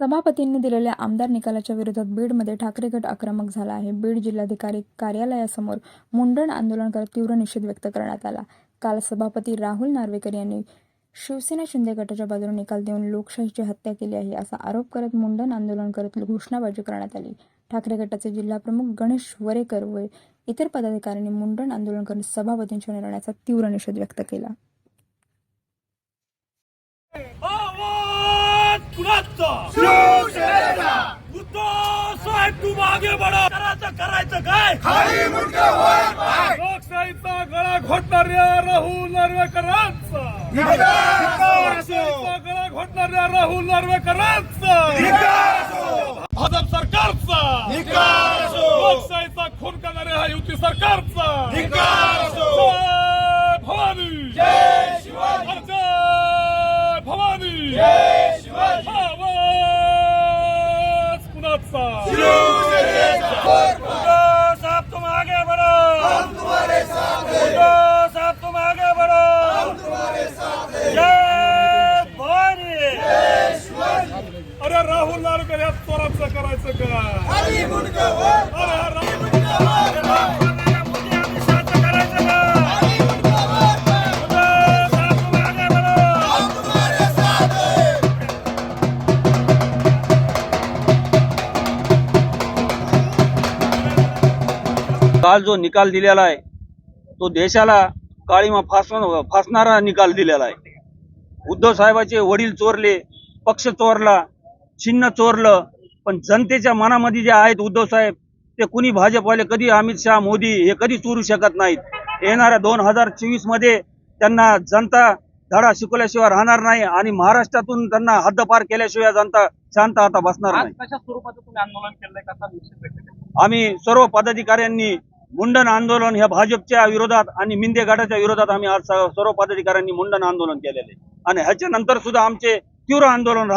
सभापतींनी दिलेल्या आमदार निकालाच्या विरोधात बीडमध्ये ठाकरे गट आक्रमक झाला आहे. बीड जिल्हाधिकारी कार्यालयासमोर मुंडण आंदोलन करत तीव्र निषेध व्यक्त करण्यात आला. काल सभापती राहुल नार्वेकर यांनी शिवसेना शिंदे गटाच्या बाजूने निकाल देऊन लोकशाहीची हत्या केली आहे असा आरोप करत मुंडण आंदोलन करत घोषणाबाजी करण्यात आली. ठाकरे गटाचे जिल्हाप्रमुख गणेश वरेकर व इतर पदाधिकाऱ्यांनी मुंडण आंदोलन करत सभापतींच्या निर्णयाचा तीव्र निषेध व्यक्त केला. साहेब तू मागे बडा करायचं करायचं काय? खाली मुंडके पाय लोकशाहीचा गळा घोटणाऱ्या राहुल नार्वेकरांचा. गळा घोटणाऱ्या राहुल नार्वेकरांचा. भाजप सरकारचा. लोकशाहीचा खून करणाऱ्या हा युती सरकारचा धिक्कार असो. जय भवानी जय शिवाजी जय भवानी जय शिवाजी आवाज कुणाचा शिवसेनेचा वर पाय. उद्धव साहब तुम आगे बढ़ो हम तुम्हारे साथ हैं साहब तुम आगे बढ़ो हम तुम्हारे साथ हैं जय भवानी जय अरे राहुल नारकर या चोराचं करायचं का? काल जो निकाल दिलेला आहे तो देशाला काळीमा फासव फासणारा निकाल दिलेला आहे. उद्धव साहेबाचे वडील चोरले पक्ष चोरला चिन्ह चोरलं पण जनतेच्या मनामध्ये जे आहेत उद्धव साहेब ते कुणी भाजपवाले कधी अमित शहा मोदी हे कधी चोरू शकत नाहीत. येणाऱ्या दोन हजार चोवीसमध्ये त्यांना जनता धडा शिकवल्याशिवाय राहणार नाही आणि महाराष्ट्रातून त्यांना हद्दपार केल्याशिवाय जनता शांत आता बसणार नाही. आम्ही सर्व पदाधिकाऱ्यांनी मुंडन आंदोलन ह्या भाजपच्या विरोधात आणि मिंदे गटाच्या विरोधात आम्ही आज सर्व पदाधिकाऱ्यांनी मुंडन आंदोलन केलेले. आणि ह्याच्या नंतर सुद्धा आमचे तीव्र आंदोलन